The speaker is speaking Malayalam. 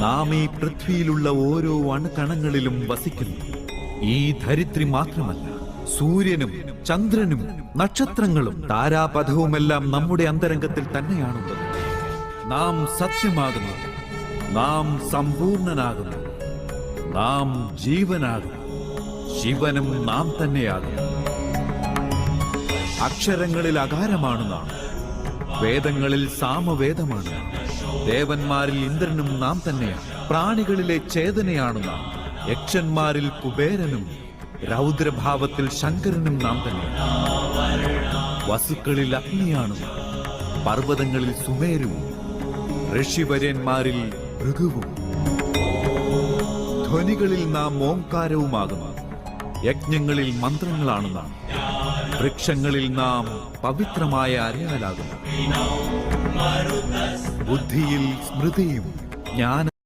നാം ഈ പൃഥ്വിയിലുള്ള ഓരോ അണുകണങ്ങളിലും വസിക്കുന്നു. ഈ ധരിത്രി മാത്രമല്ല സൂര്യനും ചന്ദ്രനും നക്ഷത്രങ്ങളും താരാപഥവുമെല്ലാം നമ്മുടെ അന്തരംഗത്തിൽ തന്നെയാണുള്ളത്. നാം സത്യമാകുന്നു നാം സമ്പൂർണനാകുന്നു നാം ജീവനാകുന്നു ശിവനും നാം തന്നെയാകുന്നു. അക്ഷരങ്ങളിൽ അകാരമാണ് നാം വേദങ്ങളിൽ സാമവേദമാണ് നാം. ദേവന്മാരിൽ ഇന്ദ്രനും നാം തന്നെയാണ്. പ്രാണികളിലെ ചേതനയാണ് നാം. യക്ഷന്മാരിൽ കുബേരനും രൗദ്രഭാവത്തിൽ ശങ്കരനും നാം തന്നെയാണ്. വസുക്കളിൽ അഗ്നിയാണ് പർവതങ്ങളിൽ സുമേരുവും ഋഷിവര്യന്മാരിൽ ഭൃഗുവും. ധ്വനികളിൽ നാം ഓംകാരവുമാകുന്നു. യജ്ഞങ്ങളിൽ മന്ത്രങ്ങളാണ് നാം. വൃക്ഷങ്ങളിൽ നാം പവിത്രമായ അരയാലാകുന്നു. ബുദ്ധിയിൽ സ്മൃതിയും